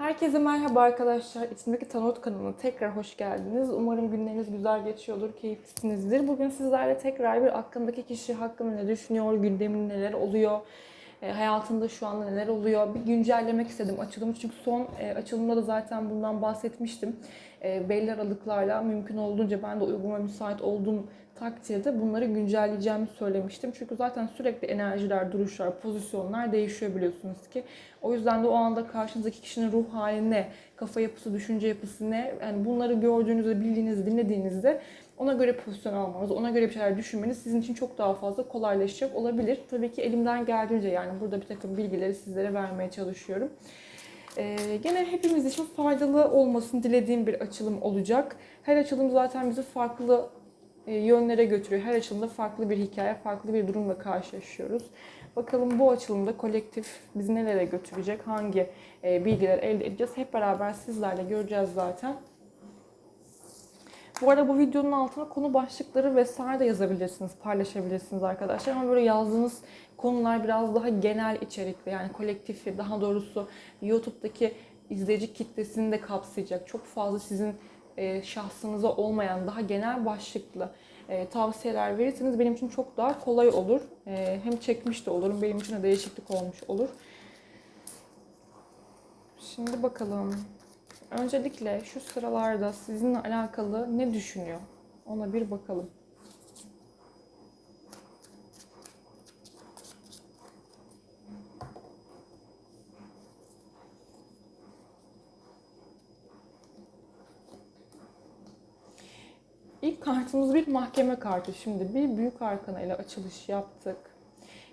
Herkese merhaba arkadaşlar. İçindeki Tanot kanalına tekrar hoş geldiniz. Umarım günleriniz güzel geçiyordur, keyiflisinizdir. Bugün sizlerle tekrar bir aklımdaki kişi hakkında ne düşünüyor, gündemin neler oluyor, hayatında şu anda neler oluyor bir güncellemek istedim açılımı. Çünkü son e, açılımda da zaten bundan bahsetmiştim. E, belli aralıklarla mümkün olduğunca ben de uygun ve müsait olduğum takdirde bunları güncelleyeceğimi söylemiştim. Çünkü zaten sürekli enerjiler, duruşlar, pozisyonlar değişiyor biliyorsunuz ki. O yüzden de o anda karşınızdaki kişinin ruh hali ne, kafa yapısı, düşünce yapısı ne, yani bunları gördüğünüzde, bildiğinizde, dinlediğinizde ona göre pozisyon almanız, ona göre bir şeyler düşünmeniz sizin için çok daha fazla kolaylaşacak olabilir. Tabii ki elimden geldiğince yani burada bir takım bilgileri sizlere vermeye çalışıyorum. Ee, gene hepimiz için faydalı olmasını dilediğim bir açılım olacak. Her açılım zaten bizi farklı e, yönlere götürüyor. Her açılımda farklı bir hikaye, farklı bir durumla karşılaşıyoruz. Bakalım bu açılımda kolektif bizi nelere götürecek, hangi e, bilgiler elde edeceğiz hep beraber sizlerle göreceğiz zaten. Bu arada bu videonun altına konu başlıkları vesaire de yazabilirsiniz, paylaşabilirsiniz arkadaşlar. Ama böyle yazdığınız konular biraz daha genel içerikli yani kolektifi daha doğrusu YouTube'daki izleyici kitlesini de kapsayacak. Çok fazla sizin e, şahsınıza olmayan daha genel başlıklı e, tavsiyeler verirseniz benim için çok daha kolay olur. E, hem çekmiş de olurum, benim için de değişiklik olmuş olur. Şimdi bakalım. Öncelikle şu sıralarda sizinle alakalı ne düşünüyor? Ona bir bakalım. İlk kartımız bir mahkeme kartı. Şimdi bir büyük arkana ile açılış yaptık.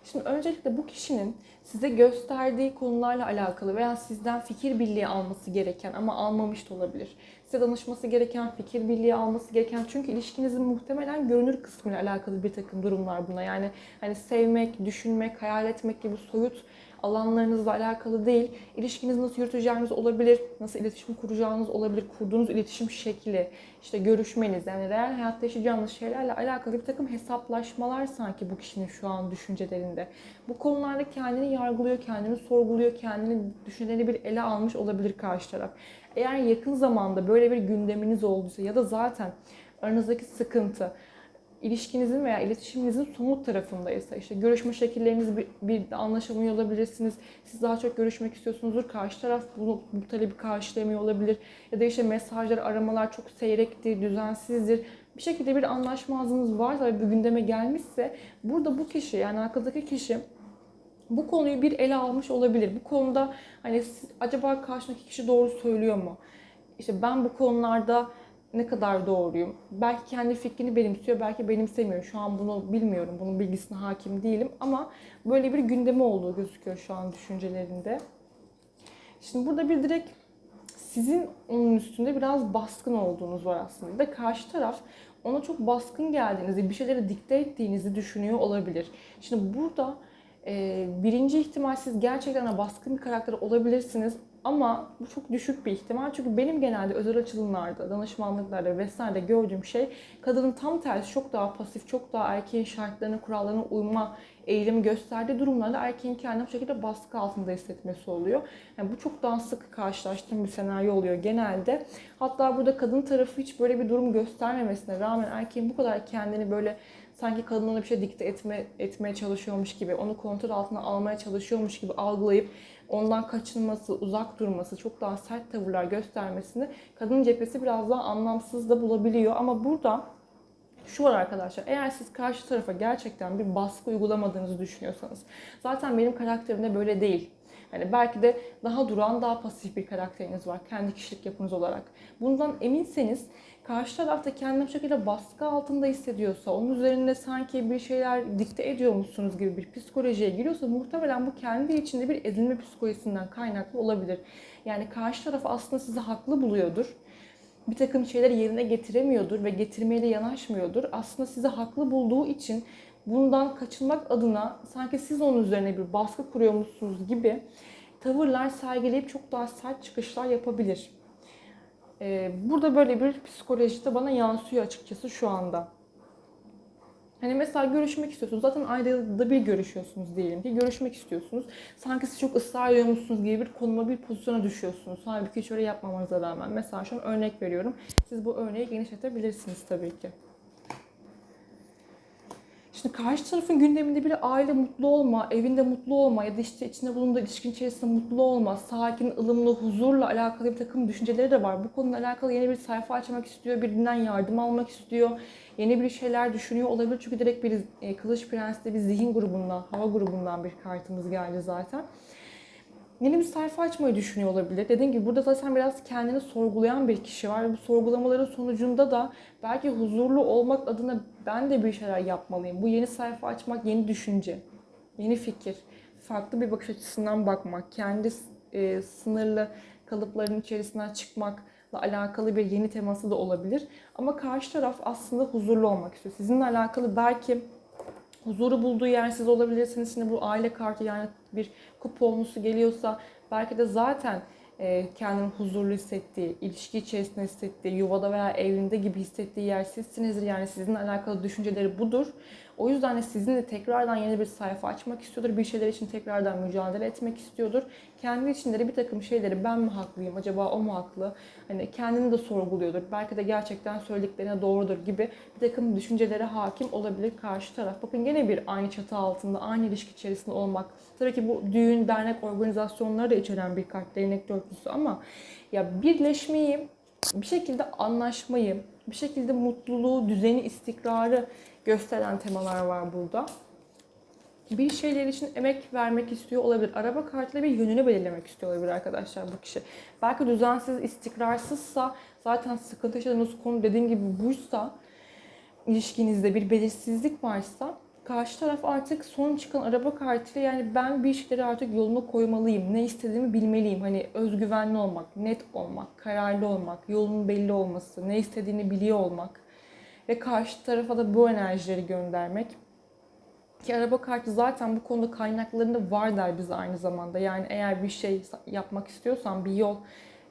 Şimdi öncelikle bu kişinin size gösterdiği konularla alakalı veya sizden fikir birliği alması gereken ama almamış da olabilir. Size danışması gereken, fikir birliği alması gereken çünkü ilişkinizin muhtemelen görünür kısmıyla alakalı bir takım durumlar buna. Yani hani sevmek, düşünmek, hayal etmek gibi soyut alanlarınızla alakalı değil. İlişkinizi nasıl yürüteceğiniz olabilir, nasıl iletişim kuracağınız olabilir, kurduğunuz iletişim şekli, işte görüşmeniz, yani real hayatta yaşayacağınız şeylerle alakalı bir takım hesaplaşmalar sanki bu kişinin şu an düşüncelerinde. Bu konularda kendini yargılıyor, kendini sorguluyor, kendini düşünceleri bir ele almış olabilir karşı taraf. Eğer yakın zamanda böyle bir gündeminiz olduysa ya da zaten aranızdaki sıkıntı, ilişkinizin veya iletişiminizin somut tarafındaysa işte görüşme şekilleriniz bir, bir anlaşamıyor olabilirsiniz. Siz daha çok görüşmek istiyorsunuzdur. Karşı taraf bunu, bu talebi karşılamıyor olabilir. Ya da işte mesajlar, aramalar çok seyrektir, düzensizdir. Bir şekilde bir anlaşmazlığınız varsa ve bir gündeme gelmişse burada bu kişi yani arkadaki kişi bu konuyu bir ele almış olabilir. Bu konuda hani acaba karşındaki kişi doğru söylüyor mu? İşte ben bu konularda ne kadar doğruyum? Belki kendi fikrini benimsiyor, belki benimsemiyor. Şu an bunu bilmiyorum, bunun bilgisine hakim değilim ama böyle bir gündemi olduğu gözüküyor şu an düşüncelerinde. Şimdi burada bir direkt sizin onun üstünde biraz baskın olduğunuz var aslında. Ve karşı taraf ona çok baskın geldiğinizi, bir şeyleri dikte ettiğinizi düşünüyor olabilir. Şimdi burada e, birinci ihtimal siz gerçekten baskın bir karakter olabilirsiniz ama bu çok düşük bir ihtimal. Çünkü benim genelde özel açılımlarda, danışmanlıklarda vesaire gördüğüm şey kadının tam tersi çok daha pasif, çok daha erkeğin şartlarına, kurallarına uyma eğilimi gösterdiği durumlarda erkeğin kendini bu şekilde baskı altında hissetmesi oluyor. Yani bu çok daha sık karşılaştığım bir senaryo oluyor genelde. Hatta burada kadın tarafı hiç böyle bir durum göstermemesine rağmen erkeğin bu kadar kendini böyle sanki kadın bir şey dikte etme, etmeye çalışıyormuş gibi, onu kontrol altına almaya çalışıyormuş gibi algılayıp ondan kaçınması, uzak durması, çok daha sert tavırlar göstermesini kadın cephesi biraz daha anlamsız da bulabiliyor. Ama burada şu var arkadaşlar. Eğer siz karşı tarafa gerçekten bir baskı uygulamadığınızı düşünüyorsanız zaten benim karakterimde böyle değil. Yani belki de daha duran, daha pasif bir karakteriniz var kendi kişilik yapınız olarak. Bundan eminseniz karşı tarafta kendini bir şekilde baskı altında hissediyorsa, onun üzerinde sanki bir şeyler dikte ediyormuşsunuz gibi bir psikolojiye giriyorsa muhtemelen bu kendi içinde bir ezilme psikolojisinden kaynaklı olabilir. Yani karşı taraf aslında sizi haklı buluyordur bir takım şeyleri yerine getiremiyordur ve getirmeye de yanaşmıyordur. Aslında sizi haklı bulduğu için bundan kaçınmak adına sanki siz onun üzerine bir baskı kuruyormuşsunuz gibi tavırlar sergileyip çok daha sert çıkışlar yapabilir. Ee, burada böyle bir psikoloji de bana yansıyor açıkçası şu anda. Hani mesela görüşmek istiyorsunuz. Zaten ayda yılda bir görüşüyorsunuz diyelim ki. Görüşmek istiyorsunuz. Sanki siz çok ısrar ediyormuşsunuz gibi bir konuma, bir pozisyona düşüyorsunuz. Halbuki hiç öyle yapmamanıza rağmen. Mesela şu an örnek veriyorum. Siz bu örneği genişletebilirsiniz tabii ki. Şimdi karşı tarafın gündeminde biri aile mutlu olma, evinde mutlu olma ya da işte içinde bulunduğu ilişkin içerisinde mutlu olma, sakin, ılımlı, huzurla alakalı bir takım düşünceleri de var. Bu konuyla alakalı yeni bir sayfa açmak istiyor, birinden yardım almak istiyor, yeni bir şeyler düşünüyor olabilir. Çünkü direkt bir e, Kılıç Prens'te bir zihin grubundan, hava grubundan bir kartımız geldi zaten yeni bir sayfa açmayı düşünüyor olabilir. Dediğim gibi burada zaten biraz kendini sorgulayan bir kişi var. Bu sorgulamaların sonucunda da belki huzurlu olmak adına ben de bir şeyler yapmalıyım. Bu yeni sayfa açmak, yeni düşünce, yeni fikir, farklı bir bakış açısından bakmak, kendi e, sınırlı kalıpların içerisinden çıkmakla alakalı bir yeni teması da olabilir. Ama karşı taraf aslında huzurlu olmak istiyor. Sizinle alakalı belki huzuru bulduğu yer siz olabilirsiniz. Şimdi bu aile kartı yani bir kuponlusu geliyorsa belki de zaten e, kendini huzurlu hissettiği, ilişki içerisinde hissettiği, yuvada veya evinde gibi hissettiği yer sizsinizdir. Yani sizinle alakalı düşünceleri budur. O yüzden de sizinle tekrardan yeni bir sayfa açmak istiyordur. Bir şeyler için tekrardan mücadele etmek istiyordur. Kendi içinde de bir takım şeyleri ben mi haklıyım, acaba o mu haklı? Hani kendini de sorguluyordur. Belki de gerçekten söylediklerine doğrudur gibi bir takım düşüncelere hakim olabilir karşı taraf. Bakın gene bir aynı çatı altında, aynı ilişki içerisinde olmak. Tabii ki bu düğün, dernek, organizasyonları da içeren bir kart, değnek dörtlüsü ama ya birleşmeyi, bir şekilde anlaşmayı, bir şekilde mutluluğu, düzeni, istikrarı gösteren temalar var burada. Bir şeyler için emek vermek istiyor olabilir. Araba kartıyla bir yönünü belirlemek istiyor olabilir arkadaşlar bu kişi. Belki düzensiz, istikrarsızsa zaten sıkıntı yaşadığınız konu dediğim gibi buysa ilişkinizde bir belirsizlik varsa karşı taraf artık son çıkan araba kartıyla yani ben bir şeyleri artık yoluna koymalıyım. Ne istediğimi bilmeliyim. Hani özgüvenli olmak, net olmak, kararlı olmak, yolun belli olması, ne istediğini biliyor olmak ve karşı tarafa da bu enerjileri göndermek. Ki araba kartı zaten bu konuda kaynaklarında var der bize aynı zamanda. Yani eğer bir şey yapmak istiyorsan, bir yol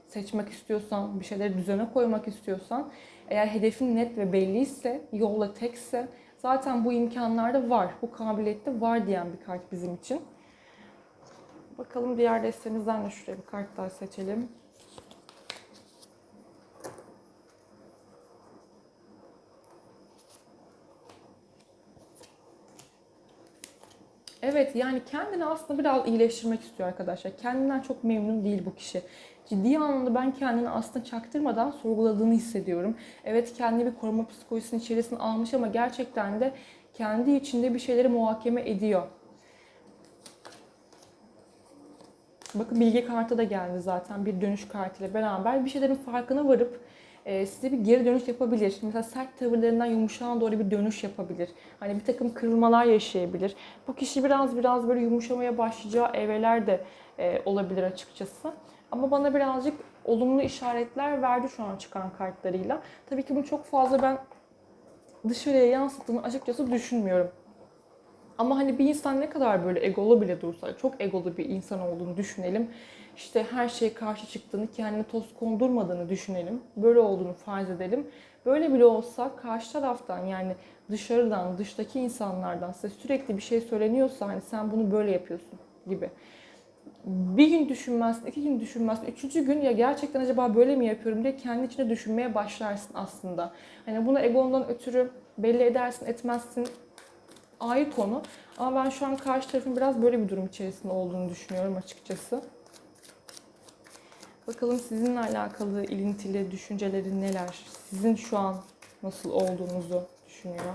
seçmek istiyorsan, bir şeyleri düzene koymak istiyorsan, eğer hedefin net ve belliyse, yolla tekse zaten bu imkanlar da var, bu kabiliyet de var diyen bir kart bizim için. Bakalım diğer destemizden de şuraya bir kart daha seçelim. Evet yani kendini aslında biraz iyileştirmek istiyor arkadaşlar. Kendinden çok memnun değil bu kişi. Ciddi anlamda ben kendini aslında çaktırmadan sorguladığını hissediyorum. Evet kendi bir koruma psikolojisinin içerisine almış ama gerçekten de kendi içinde bir şeyleri muhakeme ediyor. Bakın bilgi kartı da geldi zaten bir dönüş kartıyla beraber. Bir şeylerin farkına varıp e, size bir geri dönüş yapabilir. Mesela sert tavırlarından yumuşağa doğru bir dönüş yapabilir. Hani bir takım kırılmalar yaşayabilir. Bu kişi biraz biraz böyle yumuşamaya başlayacağı evreler de e, olabilir açıkçası. Ama bana birazcık olumlu işaretler verdi şu an çıkan kartlarıyla. Tabii ki bunu çok fazla ben dışarıya yansıttığını açıkçası düşünmüyorum. Ama hani bir insan ne kadar böyle egolu bile dursa, çok egolu bir insan olduğunu düşünelim. İşte her şeye karşı çıktığını, kendine toz kondurmadığını düşünelim. Böyle olduğunu farz edelim. Böyle bile olsa karşı taraftan yani dışarıdan, dıştaki insanlardan size sürekli bir şey söyleniyorsa hani sen bunu böyle yapıyorsun gibi. Bir gün düşünmezsin, iki gün düşünmezsin, üçüncü gün ya gerçekten acaba böyle mi yapıyorum diye kendi içinde düşünmeye başlarsın aslında. Hani bunu egondan ötürü belli edersin, etmezsin ayrı konu. Ama ben şu an karşı tarafın biraz böyle bir durum içerisinde olduğunu düşünüyorum açıkçası. Bakalım sizinle alakalı ilintili düşünceleri neler? Sizin şu an nasıl olduğunuzu düşünüyor.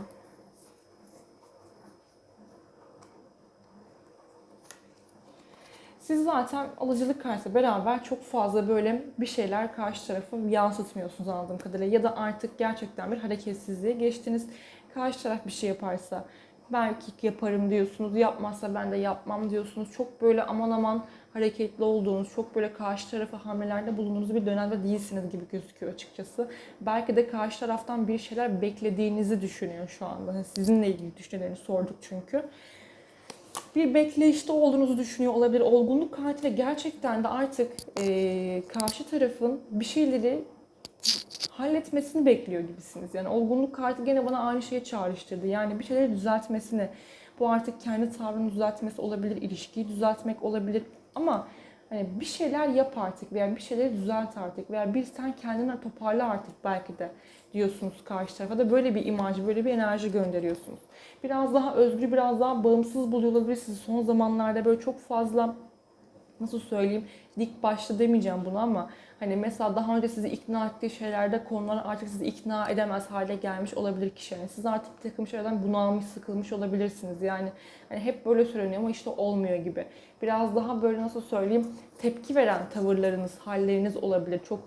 Siz zaten alıcılık kartı beraber çok fazla böyle bir şeyler karşı tarafı yansıtmıyorsunuz anladığım kadarıyla. Ya da artık gerçekten bir hareketsizliğe geçtiniz. Karşı taraf bir şey yaparsa belki yaparım diyorsunuz. Yapmazsa ben de yapmam diyorsunuz. Çok böyle aman aman hareketli olduğunuz, çok böyle karşı tarafa hamlelerde bulunduğunuz bir dönemde değilsiniz gibi gözüküyor açıkçası. Belki de karşı taraftan bir şeyler beklediğinizi düşünüyor şu anda. Yani sizinle ilgili düşüncelerini sorduk çünkü. Bir bekleyişte olduğunuzu düşünüyor olabilir. Olgunluk kartıyla gerçekten de artık e, karşı tarafın bir şeyleri halletmesini bekliyor gibisiniz. Yani olgunluk kartı gene bana aynı şeyi çağrıştırdı. Yani bir şeyleri düzeltmesini, bu artık kendi tavrını düzeltmesi olabilir, ilişkiyi düzeltmek olabilir ama hani bir şeyler yap artık veya bir şeyleri düzelt artık veya bir sen kendini toparla artık belki de diyorsunuz karşı tarafa da böyle bir imaj, böyle bir enerji gönderiyorsunuz. Biraz daha özgür, biraz daha bağımsız buluyor olabilirsiniz. Son zamanlarda böyle çok fazla nasıl söyleyeyim dik başlı demeyeceğim bunu ama hani mesela daha önce sizi ikna ettiği şeylerde konular artık sizi ikna edemez hale gelmiş olabilir kişi. Yani siz artık bir takım şeylerden bunalmış, sıkılmış olabilirsiniz. Yani hani hep böyle söyleniyor ama işte olmuyor gibi. Biraz daha böyle nasıl söyleyeyim tepki veren tavırlarınız, halleriniz olabilir. Çok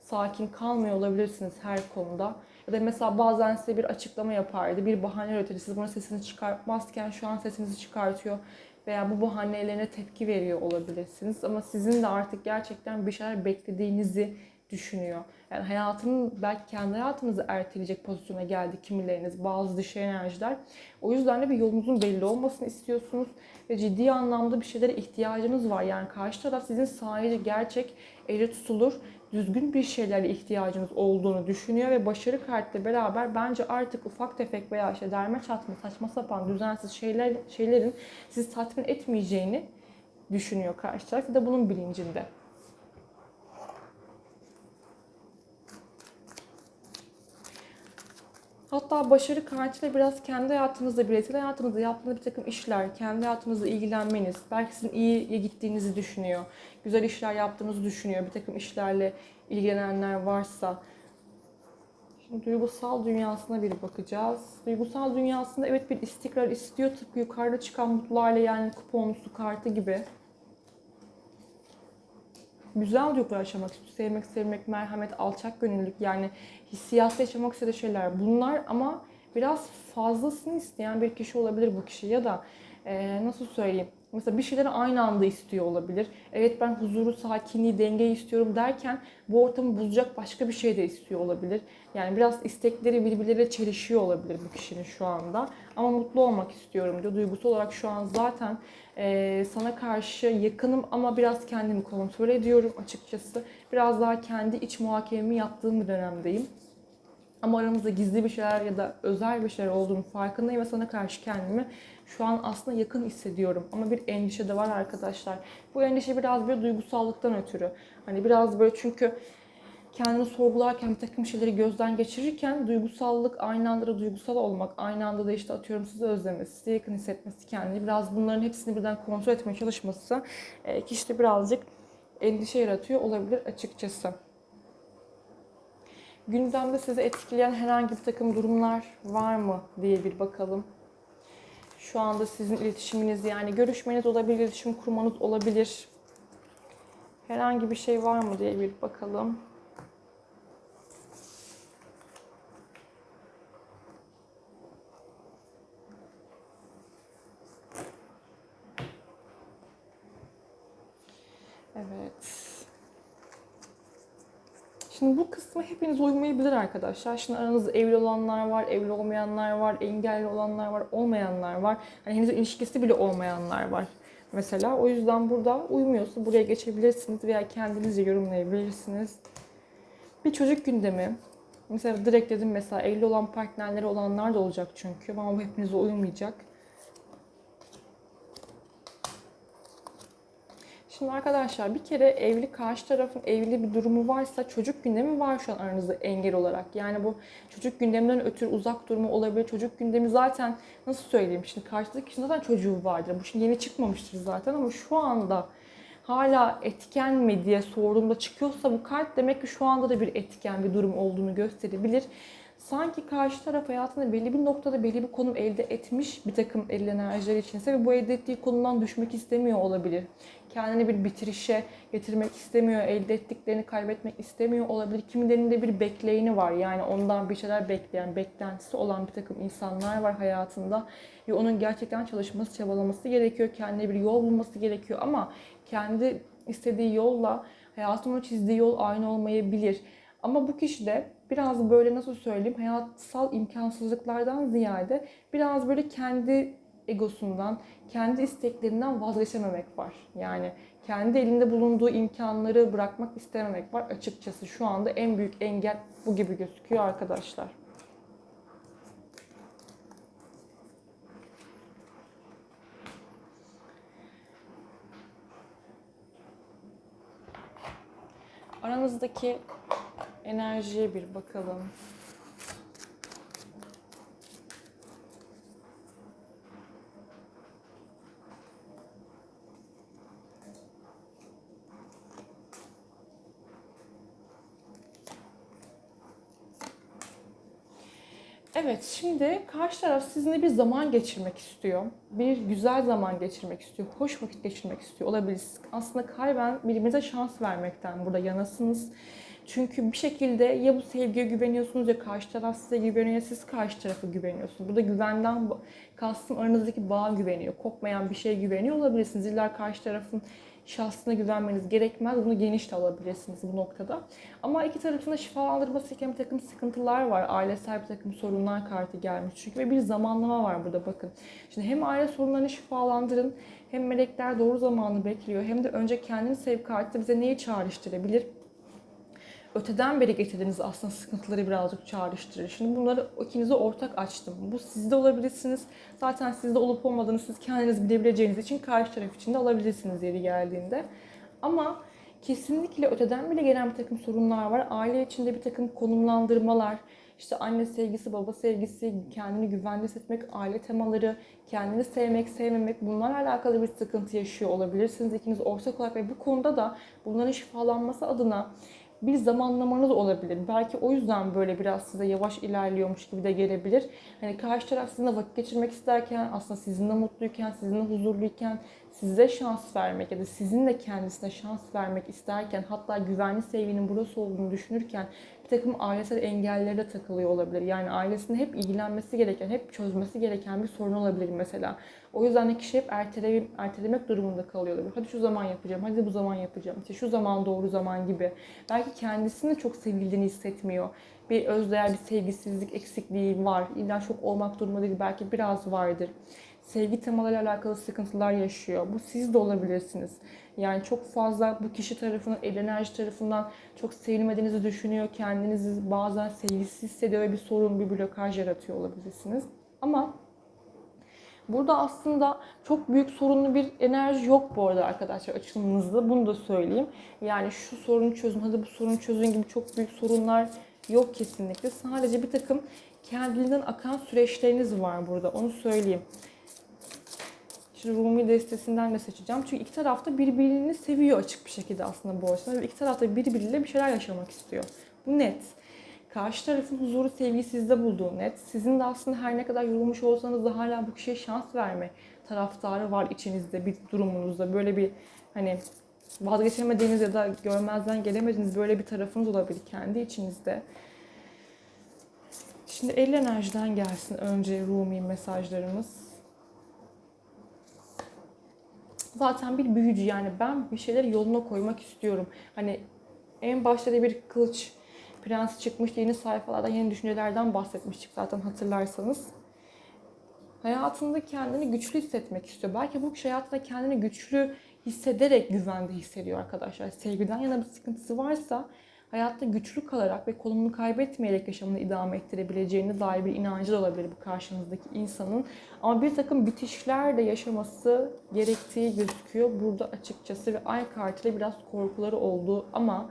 sakin kalmıyor olabilirsiniz her konuda. Ya da mesela bazen size bir açıklama yapardı, bir bahane üretirdi. Siz buna sesini çıkartmazken şu an sesinizi çıkartıyor veya bu bahanelerine tepki veriyor olabilirsiniz. Ama sizin de artık gerçekten bir şeyler beklediğinizi düşünüyor. Yani hayatının belki kendi hayatınızı erteleyecek pozisyona geldi kimileriniz, bazı dış enerjiler. O yüzden de bir yolunuzun belli olmasını istiyorsunuz ve ciddi anlamda bir şeylere ihtiyacınız var. Yani karşı taraf sizin sadece gerçek, eli tutulur, düzgün bir şeylere ihtiyacınız olduğunu düşünüyor ve başarı kartıyla beraber bence artık ufak tefek veya işte derme çatma, saçma sapan, düzensiz şeyler şeylerin sizi tatmin etmeyeceğini düşünüyor karşı taraf ve de bunun bilincinde. Hatta başarı kartıyla biraz kendi hayatınızda, bireysel hayatınızda yaptığınız bir takım işler, kendi hayatınızla ilgilenmeniz, belki sizin iyiye gittiğinizi düşünüyor, güzel işler yaptığınızı düşünüyor, bir takım işlerle ilgilenenler varsa. Şimdi duygusal dünyasına bir bakacağız. Duygusal dünyasında evet bir istikrar istiyor tıpkı yukarıda çıkan mutlularla yani kuponlusu kartı gibi güzel duygular yaşamak istiyor. Sevmek, sevmek, merhamet, alçak gönüllülük. Yani hissiyatta yaşamak istediği şeyler bunlar ama biraz fazlasını isteyen bir kişi olabilir bu kişi. Ya da e, nasıl söyleyeyim Mesela bir şeyleri aynı anda istiyor olabilir. Evet ben huzuru, sakinliği, dengeyi istiyorum derken bu ortamı bozacak başka bir şey de istiyor olabilir. Yani biraz istekleri birbirleriyle çelişiyor olabilir bu kişinin şu anda. Ama mutlu olmak istiyorum diyor. Duygusal olarak şu an zaten e, sana karşı yakınım ama biraz kendimi kontrol ediyorum açıkçası. Biraz daha kendi iç muhakememi yaptığım bir dönemdeyim. Ama aramızda gizli bir şeyler ya da özel bir şeyler olduğunu farkındayım ve sana karşı kendimi şu an aslında yakın hissediyorum. Ama bir endişe de var arkadaşlar. Bu endişe biraz bir duygusallıktan ötürü. Hani biraz böyle çünkü kendini sorgularken bir takım şeyleri gözden geçirirken duygusallık aynı anda da duygusal olmak, aynı anda da işte atıyorum sizi özlemesi, size yakın hissetmesi kendini biraz bunların hepsini birden kontrol etmeye çalışması e, kişide birazcık endişe yaratıyor olabilir açıkçası. Gündemde sizi etkileyen herhangi bir takım durumlar var mı diye bir bakalım. Şu anda sizin iletişiminiz yani görüşmeniz olabilir, iletişim kurmanız olabilir. Herhangi bir şey var mı diye bir bakalım. Evet. Şimdi bu kısmı hepiniz uymayabilir arkadaşlar. Şimdi aranızda evli olanlar var, evli olmayanlar var, engelli olanlar var, olmayanlar var. Hani henüz ilişkisi bile olmayanlar var. Mesela o yüzden burada uymuyorsa buraya geçebilirsiniz veya kendinizce yorumlayabilirsiniz. Bir çocuk gündemi. Mesela direkt dedim mesela evli olan partnerleri olanlar da olacak çünkü ama bu hepinize uymayacak. Şimdi arkadaşlar bir kere evli karşı tarafın evli bir durumu varsa çocuk gündemi var şu an aranızda engel olarak. Yani bu çocuk gündeminden ötürü uzak durumu olabilir. Çocuk gündemi zaten nasıl söyleyeyim şimdi karşıdaki kişinin zaten çocuğu vardır. Bu şimdi yeni çıkmamıştır zaten ama şu anda hala etken mi diye sorduğumda çıkıyorsa bu kart demek ki şu anda da bir etken bir durum olduğunu gösterebilir sanki karşı taraf hayatında belli bir noktada belli bir konum elde etmiş bir takım el enerjiler içinse ve bu elde ettiği konumdan düşmek istemiyor olabilir. Kendini bir bitirişe getirmek istemiyor, elde ettiklerini kaybetmek istemiyor olabilir. Kimilerinde bir bekleyini var. Yani ondan bir şeyler bekleyen, beklentisi olan bir takım insanlar var hayatında. Ve onun gerçekten çalışması, çabalaması gerekiyor. Kendine bir yol bulması gerekiyor ama kendi istediği yolla hayatın çizdiği yol aynı olmayabilir. Ama bu kişi de biraz böyle nasıl söyleyeyim hayatsal imkansızlıklardan ziyade biraz böyle kendi egosundan, kendi isteklerinden vazgeçememek var. Yani kendi elinde bulunduğu imkanları bırakmak istememek var. Açıkçası şu anda en büyük engel bu gibi gözüküyor arkadaşlar. Aranızdaki enerjiye bir bakalım. Evet, şimdi karşı taraf sizinle bir zaman geçirmek istiyor. Bir güzel zaman geçirmek istiyor. Hoş vakit geçirmek istiyor. Olabilir. Aslında kalben birbirinize şans vermekten burada yanasınız. Çünkü bir şekilde ya bu sevgiye güveniyorsunuz ya karşı taraf size güveniyor ya siz karşı tarafa güveniyorsunuz. Burada güvenden kastım aranızdaki bağ güveniyor. Kopmayan bir şey güveniyor olabilirsiniz. İlla karşı tarafın şahsına güvenmeniz gerekmez. Bunu geniş de alabilirsiniz bu noktada. Ama iki tarafında şifalandırması gereken bir takım sıkıntılar var. Ailesel bir takım sorunlar kartı gelmiş çünkü ve bir zamanlama var burada bakın. Şimdi hem aile sorunlarını şifalandırın hem melekler doğru zamanı bekliyor hem de önce kendini sev kartı bize neyi çağrıştırabilir? Öteden beri getirdiğiniz aslında sıkıntıları birazcık çağrıştırır. Şimdi bunları ikinize ortak açtım. Bu sizde olabilirsiniz. Zaten sizde olup olmadığını siz kendiniz bilebileceğiniz için karşı taraf için de alabilirsiniz yeri geldiğinde. Ama kesinlikle öteden bile gelen bir takım sorunlar var. Aile içinde bir takım konumlandırmalar, işte anne sevgisi, baba sevgisi, kendini güvende hissetmek, aile temaları, kendini sevmek, sevmemek bunlarla alakalı bir sıkıntı yaşıyor olabilirsiniz. İkiniz ortak olarak ve bu konuda da bunların şifalanması adına bir zamanlamanız olabilir. Belki o yüzden böyle biraz size yavaş ilerliyormuş gibi de gelebilir. Hani karşı taraf sizinle vakit geçirmek isterken, aslında sizinle mutluyken, sizinle huzurluyken size şans vermek ya da sizin de kendisine şans vermek isterken hatta güvenli sevginin burası olduğunu düşünürken bir takım ailesel engellere takılıyor olabilir. Yani ailesinin hep ilgilenmesi gereken, hep çözmesi gereken bir sorun olabilir mesela. O yüzden de kişi hep ertele, ertelemek durumunda kalıyor olabilir. Hadi şu zaman yapacağım, hadi bu zaman yapacağım, işte şu zaman doğru zaman gibi. Belki kendisini çok sevildiğini hissetmiyor. Bir özdeğer, bir sevgisizlik eksikliği var. İlla çok olmak durumunda değil, belki biraz vardır sevgi temalarıyla alakalı sıkıntılar yaşıyor. Bu siz de olabilirsiniz. Yani çok fazla bu kişi tarafından, enerji tarafından çok sevilmediğinizi düşünüyor. Kendinizi bazen sevgisiz hissediyor ve bir sorun, bir blokaj yaratıyor olabilirsiniz. Ama Burada aslında çok büyük sorunlu bir enerji yok bu arada arkadaşlar açılımınızda. Bunu da söyleyeyim. Yani şu sorunu çözün, hadi bu sorunu çözün gibi çok büyük sorunlar yok kesinlikle. Sadece bir takım kendiliğinden akan süreçleriniz var burada. Onu söyleyeyim. Şimdi Rumi destesinden de seçeceğim. Çünkü iki tarafta birbirini seviyor açık bir şekilde aslında bu açıdan. İki tarafta birbiriyle bir şeyler yaşamak istiyor. Bu net. Karşı tarafın huzuru, sevgiyi sizde bulduğu net. Sizin de aslında her ne kadar yorulmuş olsanız da hala bu kişiye şans verme taraftarı var içinizde, bir durumunuzda. Böyle bir hani vazgeçemediğiniz ya da görmezden gelemediğiniz böyle bir tarafınız olabilir kendi içinizde. Şimdi el enerjiden gelsin önce Rumi mesajlarımız. Zaten bir büyücü yani ben bir şeyleri yoluna koymak istiyorum. Hani en başta da bir kılıç prens çıkmış yeni sayfalardan yeni düşüncelerden bahsetmiştik zaten hatırlarsanız. Hayatında kendini güçlü hissetmek istiyor. Belki bu kişi hayatında kendini güçlü hissederek güvende hissediyor arkadaşlar. Sevgiden yana bir sıkıntısı varsa hayatta güçlü kalarak ve konumunu kaybetmeyerek yaşamını idame ettirebileceğine dair bir inancı da olabilir bu karşınızdaki insanın. Ama bir takım bitişler de yaşaması gerektiği gözüküyor burada açıkçası ve ay kartıyla biraz korkuları olduğu ama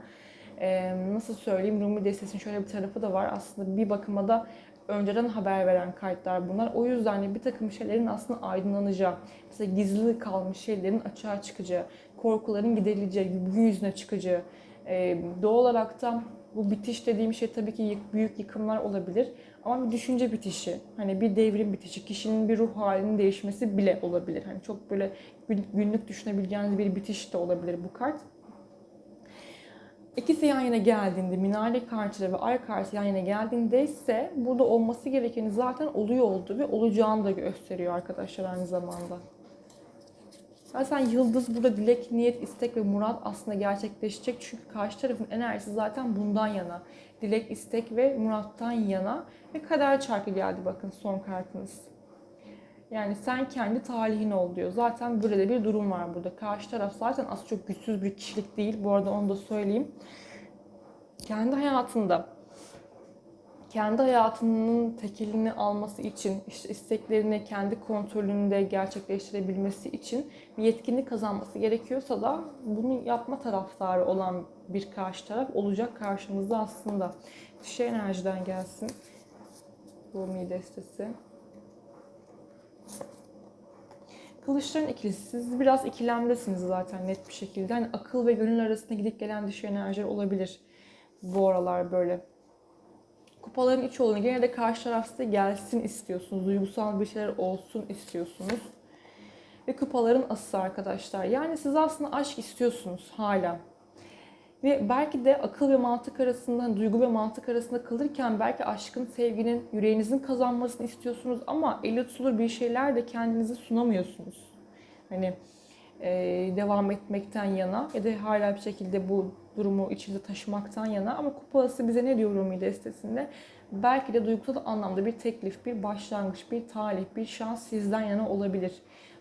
e, nasıl söyleyeyim Rumi destesinin şöyle bir tarafı da var. Aslında bir bakıma da önceden haber veren kayıtlar bunlar. O yüzden de bir takım şeylerin aslında aydınlanacağı, mesela gizli kalmış şeylerin açığa çıkacağı, korkuların giderileceği, gün yüzüne çıkacağı, e, doğal olarak da bu bitiş dediğim şey tabii ki büyük yıkımlar olabilir. Ama bir düşünce bitişi, hani bir devrim bitişi, kişinin bir ruh halinin değişmesi bile olabilir. Hani çok böyle günlük düşünebileceğiniz bir bitiş de olabilir bu kart. İkisi yan yana geldiğinde, minare kartıyla ve ay kartı yan yana geldiğinde ise burada olması gerekeni zaten oluyor olduğu ve olacağını da gösteriyor arkadaşlar aynı zamanda. Zaten yıldız burada dilek, niyet, istek ve murat aslında gerçekleşecek. Çünkü karşı tarafın enerjisi zaten bundan yana. Dilek, istek ve murattan yana. Ve kader çarkı geldi bakın son kartınız. Yani sen kendi talihin ol diyor. Zaten böyle de bir durum var burada. Karşı taraf zaten az çok güçsüz bir kişilik değil. Bu arada onu da söyleyeyim. Kendi hayatında kendi hayatının tekelini alması için, işte isteklerini kendi kontrolünde gerçekleştirebilmesi için bir yetkinlik kazanması gerekiyorsa da bunu yapma taraftarı olan bir karşı taraf olacak karşımızda aslında. Dişi enerjiden gelsin. Rumi destesi. Kılıçların ikilisi. Siz biraz ikilemdesiniz zaten net bir şekilde. Hani akıl ve gönül arasında gidip gelen dişi enerjiler olabilir. Bu aralar böyle. Kupaların iç olanı gene de karşı tarafta gelsin istiyorsunuz. Duygusal bir şeyler olsun istiyorsunuz. Ve kupaların ası arkadaşlar. Yani siz aslında aşk istiyorsunuz hala. Ve belki de akıl ve mantık arasında, hani duygu ve mantık arasında kalırken belki aşkın, sevginin, yüreğinizin kazanmasını istiyorsunuz ama elle tutulur bir şeyler de kendinize sunamıyorsunuz. Hani devam etmekten yana ya da hala bir şekilde bu durumu içinde taşımaktan yana ama kupası bize ne diyor Rumi destesinde? Belki de duygusal anlamda bir teklif, bir başlangıç, bir talih, bir şans sizden yana olabilir.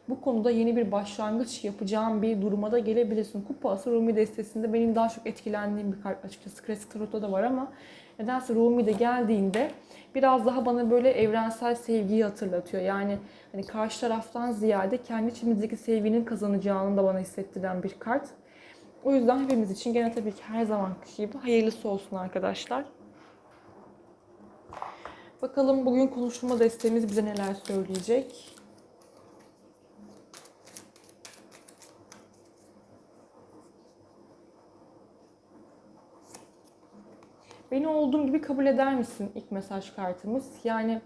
Bu konuda yeni bir başlangıç yapacağım bir duruma da gelebilirsin. Kupası Rumi destesinde benim daha çok etkilendiğim bir kart açıkçası. Klasik Tarot'ta da var ama nedense Rumi de geldiğinde biraz daha bana böyle evrensel sevgiyi hatırlatıyor. Yani hani karşı taraftan ziyade kendi içimizdeki sevginin kazanacağını da bana hissettiren bir kart. O yüzden hepimiz için gene tabii ki her zamanki gibi hayırlısı olsun arkadaşlar. Bakalım bugün konuşma desteğimiz bize neler söyleyecek. Beni olduğum gibi kabul eder misin ilk mesaj kartımız? Yani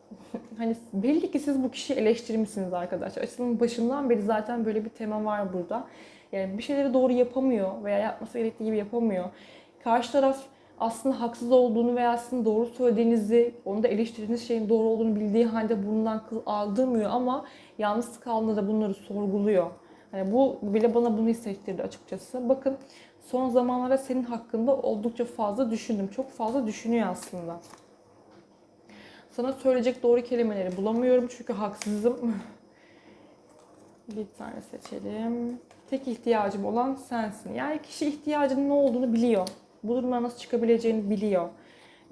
hani belli ki siz bu kişiyi eleştirmişsiniz arkadaşlar. Açılımın başından beri zaten böyle bir tema var burada. Yani bir şeyleri doğru yapamıyor veya yapması gerektiği gibi yapamıyor. Karşı taraf aslında haksız olduğunu veya sizin doğru söylediğinizi, onu da eleştirdiğiniz şeyin doğru olduğunu bildiği halde bundan kıl aldırmıyor ama yalnız kaldığında da bunları sorguluyor. Hani bu bile bana bunu hissettirdi açıkçası. Bakın son zamanlarda senin hakkında oldukça fazla düşündüm. Çok fazla düşünüyor aslında. Sana söyleyecek doğru kelimeleri bulamıyorum çünkü haksızım. Bir tane seçelim. Tek ihtiyacım olan sensin. Yani kişi ihtiyacının ne olduğunu biliyor. Bu durumdan nasıl çıkabileceğini biliyor.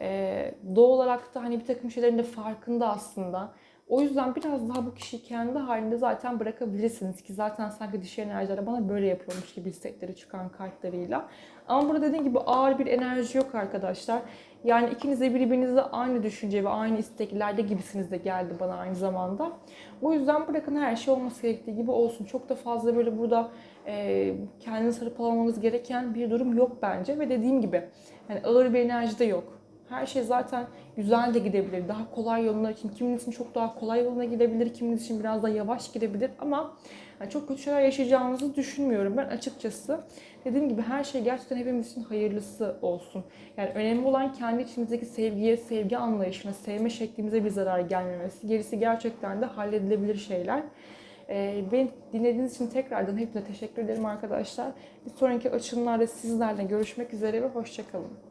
Ee, doğal olarak da hani bir takım şeylerin de farkında aslında. O yüzden biraz daha bu kişiyi kendi halinde zaten bırakabilirsiniz ki zaten sanki dişi enerjiler bana böyle yapıyormuş gibi hissetleri çıkan kartlarıyla. Ama burada dediğim gibi ağır bir enerji yok arkadaşlar. Yani ikiniz de birbirinizle aynı düşünce ve aynı isteklerde gibisiniz de geldi bana aynı zamanda. O yüzden bırakın her şey olması gerektiği gibi olsun. Çok da fazla böyle burada e, kendinizi hırpalamanız gereken bir durum yok bence. Ve dediğim gibi yani ağır bir enerji de yok. Her şey zaten güzel de gidebilir. Daha kolay yoluna için kiminiz için çok daha kolay yoluna gidebilir, kiminiz için biraz daha yavaş gidebilir ama yani çok kötü şeyler yaşayacağınızı düşünmüyorum ben açıkçası. Dediğim gibi her şey gerçekten hepimiz için hayırlısı olsun. Yani önemli olan kendi içimizdeki sevgiye, sevgi anlayışına, sevme şeklimize bir zarar gelmemesi. Gerisi gerçekten de halledilebilir şeyler. Ee, beni dinlediğiniz için tekrardan hepinize teşekkür ederim arkadaşlar. Bir sonraki açılımlarda sizlerle görüşmek üzere ve hoşçakalın.